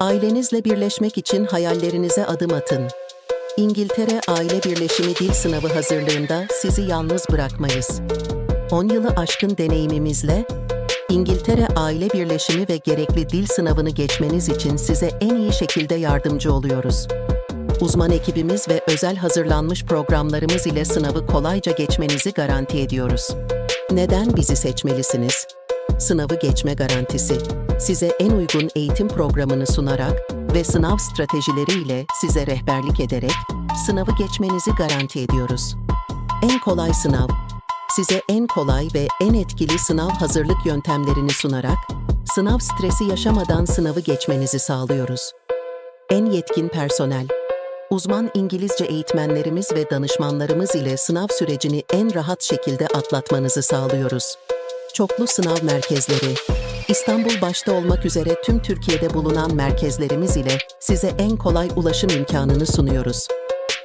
Ailenizle birleşmek için hayallerinize adım atın. İngiltere Aile Birleşimi Dil Sınavı hazırlığında sizi yalnız bırakmayız. 10 yılı aşkın deneyimimizle İngiltere Aile Birleşimi ve gerekli dil sınavını geçmeniz için size en iyi şekilde yardımcı oluyoruz. Uzman ekibimiz ve özel hazırlanmış programlarımız ile sınavı kolayca geçmenizi garanti ediyoruz. Neden bizi seçmelisiniz? Sınavı geçme garantisi. Size en uygun eğitim programını sunarak ve sınav stratejileri ile size rehberlik ederek sınavı geçmenizi garanti ediyoruz. En kolay sınav. Size en kolay ve en etkili sınav hazırlık yöntemlerini sunarak sınav stresi yaşamadan sınavı geçmenizi sağlıyoruz. En yetkin personel. Uzman İngilizce eğitmenlerimiz ve danışmanlarımız ile sınav sürecini en rahat şekilde atlatmanızı sağlıyoruz. Çoklu sınav merkezleri. İstanbul başta olmak üzere tüm Türkiye'de bulunan merkezlerimiz ile size en kolay ulaşım imkanını sunuyoruz.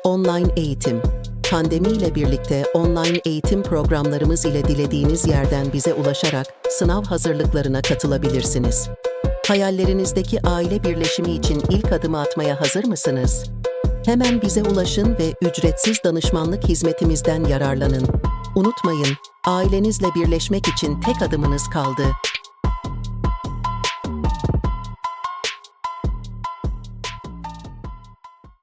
Online eğitim. Pandemi ile birlikte online eğitim programlarımız ile dilediğiniz yerden bize ulaşarak sınav hazırlıklarına katılabilirsiniz. Hayallerinizdeki aile birleşimi için ilk adımı atmaya hazır mısınız? Hemen bize ulaşın ve ücretsiz danışmanlık hizmetimizden yararlanın. Unutmayın, ailenizle birleşmek için tek adımınız kaldı.